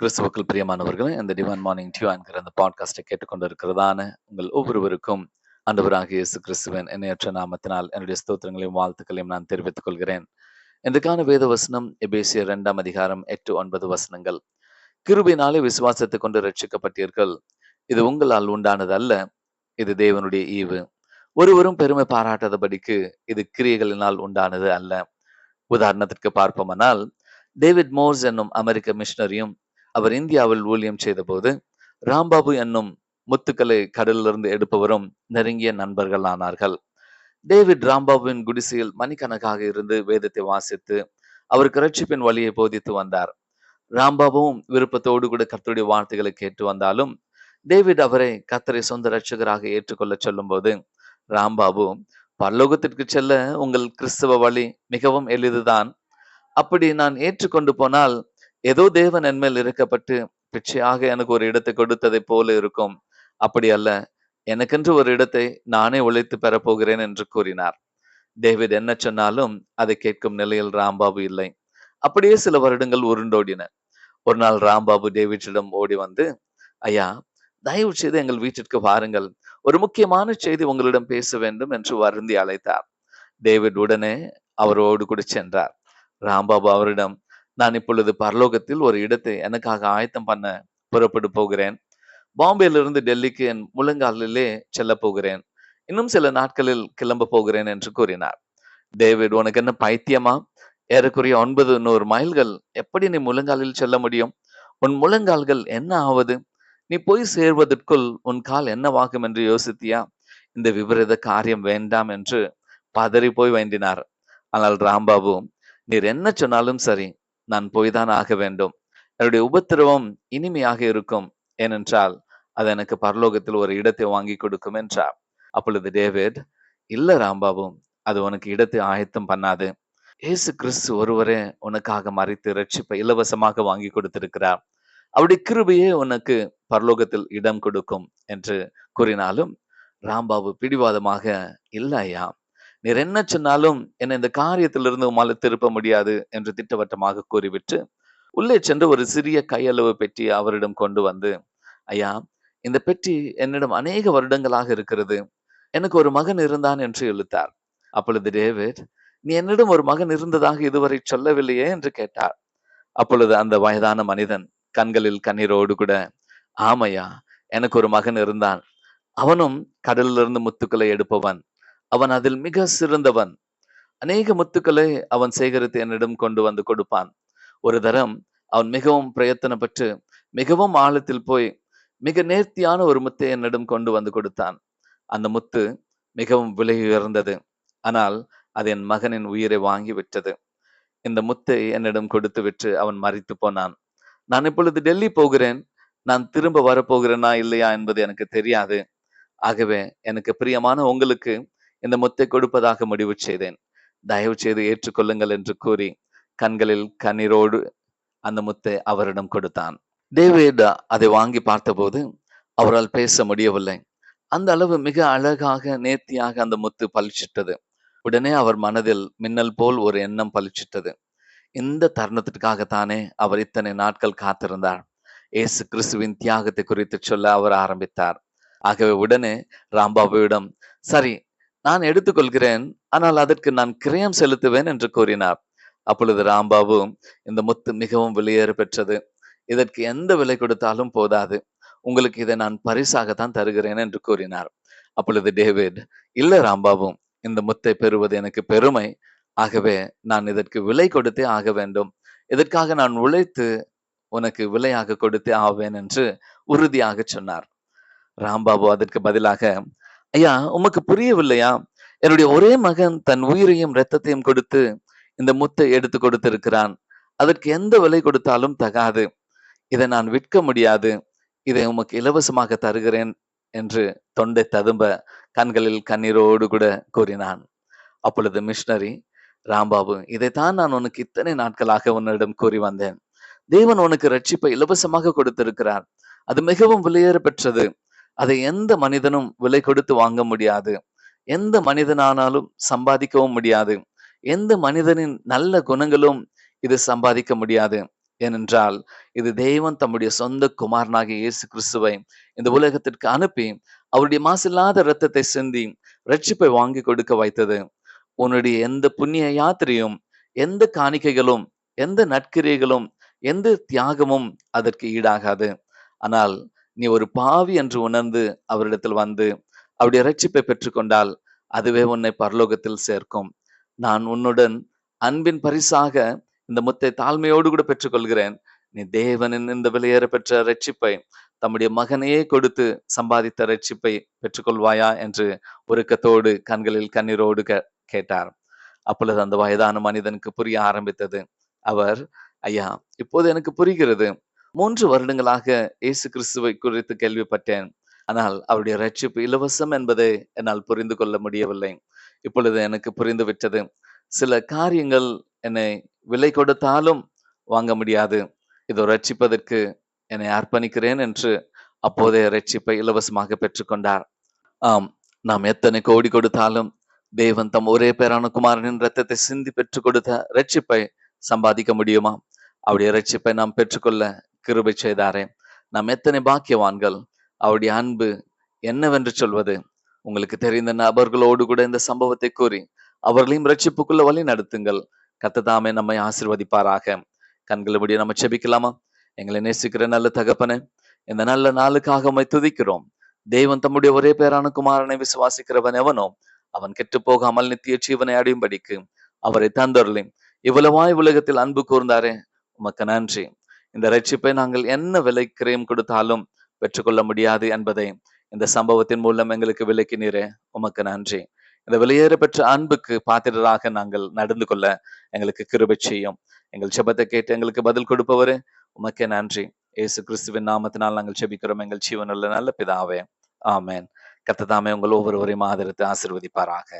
கிறிஸ்துவுக்குள் பிரியமானவர்களும் இந்த டிவன் morning dew என்கிற அந்த பாட்காஸ்டை கேட்டுக்கொண்டு இருக்கிறதான உங்கள் ஒவ்வொருவருக்கும் ஆண்டவராக இயேசு கிறிஸ்துவன் எண்ணற்ற நாமத்தினால் என்னுடைய ஸ்தோத்திரங்களையும் வாழ்த்துக்களையும் நான் தெரிவித்துக் கொள்கிறேன். இன்றைக்கான வேத வசனம் எபேசிய இரண்டாம் அதிகாரம் எட்டு ஒன்பது வசனங்கள். கிருபினாலே விசுவாசத்தை கொண்டு ரட்சிக்கப்பட்டீர்கள் இது உங்களால் உண்டானது அல்ல இது தேவனுடைய ஈவு. ஒருவரும் பெருமை பாராட்டாதபடிக்கு இது கிரியைகளினால் உண்டானது அல்ல. உதாரணத்திற்கு பார்ப்போமானால் டேவிட் மோர்ஸ் என்னும் அமெரிக்க மிஷனரியும் அவர் இந்தியாவில் ஊழியம் செய்தபோது ராம்பாபு என்னும் முத்துக்களை கடலிலிருந்து எடுப்பவரும் நெருங்கிய நண்பர்கள் ஆனார்கள் டேவிட் ராம்பாபுவின் குடிசையில் மணிக்கணக்காக இருந்து வேதத்தை வாசித்து அவருக்கு ரட்சிப்பின் வழியை போதித்து வந்தார். ராம்பாபுவும் விருப்பத்தோடு கூட கர்த்தருடைய வார்த்தைகளை கேட்டு வந்தாலும் டேவிட் அவரை கத்தரை சொந்த ரட்சகராக ஏற்றுக்கொள்ள சொல்லும்போது ராம்பாபு பரலோகத்திற்கு செல்ல உங்கள் கிறிஸ்தவ வழி மிகவும் எளிதுதான். அப்படி நான் ஏற்றுக்கொண்டு போனால் ஏதோ தேவன் என்மேல் இறக்கப்பட்டு பிச்சையாக எனக்கு ஒரு இடத்தை கொடுத்ததை போல இருக்கும். அப்படி அல்ல எனக்கென்று ஒரு இடத்தை நானே உழைத்து பெறப்போகிறேன் என்று கூறினார். டேவிட் என்ன சொன்னாலும் அதை கேட்கும் நிலையில் ராம்பாபு இல்லை. அப்படியே சில வருடங்கள் உருண்டோடின. ஒரு நாள் ராம்பாபு டேவிட்டிடம் ஓடி வந்து ஐயா தயவு செய்து எங்கள் வீட்டிற்கு வாருங்கள். ஒரு முக்கியமான செய்தி உங்களிடம் பேச வேண்டும் என்று வருந்தி அழைத்தார். டேவிட் உடனே அவரோடு கூட சென்றார். ராம்பாபு அவரிடம் நான் இப்பொழுது பரலோகத்தில் ஒரு இடத்தை எனக்காக ஆயத்தம் பண்ண புறப்பட்டு போகிறேன். பாம்பேலிருந்து டெல்லிக்கு என் முழங்காலிலே செல்ல போகிறேன். இன்னும் சில நாட்களில் கிளம்ப போகிறேன் என்று கூறினார். டேவிட் உனக்கு என்ன பைத்தியமா? ஏறக்குறைய ஒன்பது நூறு மைல்கள். எப்படி நீ முழங்காலில் செல்ல முடியும்? உன் முழங்கால்கள் என்ன ஆவது? நீ போய் சேர்வதற்குள் உன் கால் என்னவாகும் என்று யோசித்தியா? இந்த விபரீத காரியம் வேண்டாம் என்று பதறி போய் வேண்டினார். ஆனால் ராம்பாபு நீர் என்ன சொன்னாலும் சரி. நான் போய்தான் ஆக வேண்டும். என்னுடைய உபத்திரவம் இனிமையாக இருக்கும். ஏனென்றால் அது எனக்கு பரலோகத்தில் ஒரு இடத்தை வாங்கி கொடுக்கும் என்றார். அப்பொழுது டேவிட் இல்ல ராம்பாபு அது உனக்கு இடத்தை ஆயத்தம் பண்ணாது. இயேசு கிறிஸ்து ஒருவரே உனக்காக மறைத்து ரட்சிப்பை இலவசமாக வாங்கி கொடுத்திருக்கிறார். அவருடைய கிருபையே உனக்கு பரலோகத்தில் இடம் கொடுக்கும் என்று கூறினாலும் ராம்பாபு பிடிவாதமாக இல்லையா நீர் என்ன சொன்னாலும் என்னை இந்த காரியத்திலிருந்து உமால திருப்ப முடியாது என்று திட்டவட்டமாக கூறிவிட்டு உள்ளே சென்று ஒரு சிறிய கையளவு பெட்டி அவரிடம் கொண்டு வந்து ஐயா இந்த பெட்டி என்னிடம் அநேக வருடங்களாக இருக்கிறது. எனக்கு ஒரு மகன் இருந்தான் என்று இழுத்தார். அப்பொழுது டேவிட் நீ என்னிடம் ஒரு மகன் இருந்ததாக இதுவரை சொல்லவில்லையே என்று கேட்டார். அப்பொழுது அந்த வயதான மனிதன் கண்களில் கண்ணீரோடு கூட ஆமையா எனக்கு ஒரு மகன் இருந்தான். அவனும் கடலிலிருந்து முத்துக்களை எடுப்பவன். அவன் அதில் மிக சிறந்தவன். அநேக முத்துக்களை அவன் சேகரித்து என்னிடம் கொண்டு வந்து கொடுப்பான். ஒரு தரம் அவன் மிகவும் பிரயத்தனப்பட்டு மிகவும் ஆழத்தில் போய் மிக நேர்த்தியான ஒரு முத்தை என்னிடம் கொண்டு வந்து கொடுத்தான். அந்த முத்து மிகவும் விலை உயர்ந்தது. ஆனால் அது என் மகனின் உயிரை வாங்கி விட்டது. இந்த முத்தை என்னிடம் கொடுத்து விட்டு அவன் மறித்து போனான். நான் இப்பொழுது டெல்லி போகிறேன். நான் திரும்ப வரப்போகிறேனா இல்லையா என்பது எனக்கு தெரியாது. ஆகவே எனக்கு பிரியமான உங்களுக்கு இந்த முத்தை கொடுப்பதாக முடிவு செய்தேன். தயவு செய்து ஏற்றுக்கொள்ளுங்கள் என்று கூறி கண்களில் கண்ணீரோடு அந்த முத்தை அவரிடம் கொடுத்தான். டேவிட் அதை வாங்கி பார்த்தபோது அவரால் பேச முடியவில்லை. அந்த அளவு மிக அழகாக நேர்த்தியாக அந்த முத்து பளிச்சிட்டது. உடனே அவர் மனதில் மின்னல் போல் ஒரு எண்ணம் பளிச்சிட்டது. இந்த தருணத்திற்காகத்தானே அவர் இத்தனை நாட்கள் காத்திருந்தார். இயேசு கிறிஸ்துவின் தியாகத்தை குறித்து சொல்ல அவர் ஆரம்பித்தார். ஆகவே உடனே ராம்பாபுவிடம் சரி நான் எடுத்துக்கொள்கிறேன் ஆனால் அதற்கு நான் கிரயம் செலுத்துவேன் என்று கூறினார். அப்பொழுது ராம்பாபு இந்த முத்து மிகவும் வெளியேற பெற்றது. இதற்கு எந்த விலை கொடுத்தாலும் போதாது. உங்களுக்கு இதை நான் பரிசாகத்தான் தருகிறேன் என்று கூறினார். அப்பொழுது டேவிட் இல்ல ராம்பாபு இந்த முத்தை பெறுவது எனக்கு பெருமை. ஆகவே நான் இதற்கு விலை கொடுத்தே ஆக வேண்டும். இதற்காக நான் உழைத்து உனக்கு விலையாக கொடுத்தே ஆவேன் என்று உறுதியாக சொன்னார். ராம்பாபு அதற்கு பதிலாக ஐயா உமக்கு புரியவில்லையா? என்னுடைய ஒரே மகன் தன் உயிரையும் இரத்தத்தையும் கொடுத்து இந்த முத்தை எடுத்து கொடுத்திருக்கிறான். அதற்கு எந்த விலை கொடுத்தாலும் தகாது. இதை நான் விற்க முடியாது. இதை உமக்கு இலவசமாக தருகிறேன் என்று தொண்டை ததும்ப கண்களில் கண்ணீரோடு கூட கூறினான். அப்பொழுது மிஷனரி ராம்பாபு இதைத்தான் நான் உனக்கு இத்தனை நாட்களாக உன்னிடம் கூறி வந்தேன். தேவன் உனக்கு ரட்சிப்பை இலவசமாக கொடுத்திருக்கிறார். அது மிகவும் விலையேற பெற்றது. அதை எந்த மனிதனும் விலை கொடுத்து வாங்க முடியாது. எந்த மனிதனானாலும் சம்பாதிக்கவும் முடியாது. எந்த மனிதனின் நல்ல குணங்களும் இது சம்பாதிக்க முடியாது. ஏனென்றால் இது தெய்வம் தம்முடைய சொந்த குமாரனாகிய இயேசு கிறிஸ்துவை இந்த உலகத்திற்கு அனுப்பி அவருடைய மாசில்லாத இரத்தத்தை சிந்தி ரட்சிப்பை வாங்கி கொடுக்க வைத்தது. உன்னுடைய எந்த புண்ணிய யாத்திரையும் எந்த காணிக்கைகளும் எந்த நற்கிரியைகளும் எந்த தியாகமும் அதற்கு ஈடாகாது. ஆனால் நீ ஒரு பாவி என்று உணர்ந்து அவரிடத்தில் வந்து அவருடைய ரட்சிப்பை பெற்றுக்கொண்டால் அதுவே உன்னை பரலோகத்தில் சேர்க்கும். நான் உன்னுடன் அன்பின் பரிசாக இந்த முத்தை தாழ்மையோடு கூட பெற்றுக்கொள்கிறேன். நீ தேவனின் இந்த விலையேற பெற்ற ரட்சிப்பை தம்முடைய மகனையே கொடுத்து சம்பாதித்த ரட்சிப்பை பெற்றுக்கொள்வாயா? என்று உருக்கத்தோடு கண்களில் கண்ணீரோடு கேட்டார். அப்பொழுது அந்த வயதான மனிதனுக்கு புரிய ஆரம்பித்தது. அவர் ஐயா இப்போது எனக்கு புரிகிறது. மூன்று வருடங்களாக இயேசு கிறிஸ்துவை குறித்து கேள்விப்பட்டேன். ஆனால் அவருடைய ரட்சிப்பு இலவசம் என்பதை என்னால் புரிந்து கொள்ள முடியவில்லை. இப்பொழுது எனக்கு புரிந்து விட்டது. சில காரியங்கள் என்னை விலை கொடுத்தாலும் வாங்க முடியாது. இதோ ரட்சிப்பதற்கு என்னை அர்ப்பணிக்கிறேன் என்று அப்போதைய ரட்சிப்பை இலவசமாக பெற்றுக்கொண்டார். ஆம் நாம் எத்தனை கோடி கொடுத்தாலும் தேவன் தம் ஒரே பேரான குமாரனின் ரத்தத்தை சிந்தி பெற்றுக் கொடுத்த ரட்சிப்பை சம்பாதிக்க முடியுமா? அவருடைய ரட்சிப்பை நாம் பெற்றுக்கொள்ள கிருபை செய்தாரே. நாம் எத்தனை பாக்கியவான்கள் அவருடைய அன்பு என்னவென்று சொல்வது? உங்களுக்கு தெரிந்த நபர்களோடு கூட இந்த சம்பவத்தை கூறி அவர்களையும் ரட்சிப்புக்குள்ள வழி நடத்துங்கள். கத்ததாமே நம்மை ஆசிர்வதிப்பாராக. கண்களை முடிய நம்ம செபிக்கலாமா? எங்களை நேசிக்கிற நல்ல தகப்பனே இந்த நல்ல நாளுக்காக உம்மை துதிக்கிறோம். தெய்வம் தம்முடைய ஒரே பேரான குமாரனை விசுவாசிக்கிறவன் எவனோ அவன் கெட்டு போகாமல் நித்திய ஜீவனை அடையும்படிக்கு அவரை தந்தருளி. இவ்வளவாய் உலகத்தில் அன்பு கூர்ந்தாரே உமக்கு நன்றி. இந்த ரட்சிப்பை நாங்கள் என்ன விலை கிரயம் கொடுத்தாலும் பெற்றுக்கொள்ள முடியாது என்பதை இந்த சம்பவத்தின் மூலம் எங்களுக்கு விளக்கினீரே. உமக்கு நன்றி. இந்த வெளியேற பெற்ற அன்புக்கு பாத்திரராக நாங்கள் நடந்து கொள்ள எங்களுக்கு கிருபை செய்யும். எங்கள் செபத்தை கேட்டு எங்களுக்கு பதில் கொடுப்பவரு உமக்கே நன்றி. ஏசு கிறிஸ்துவின் நாமத்தினால் நாங்கள் செபிக்கிறோம். எங்கள் ஜீவனுள்ள நல்ல பிதாவே. ஆமேன். கத்ததாமே உங்கள் ஒவ்வொருவரையும் ஆதரித்து ஆசிர்வதிப்பாராக.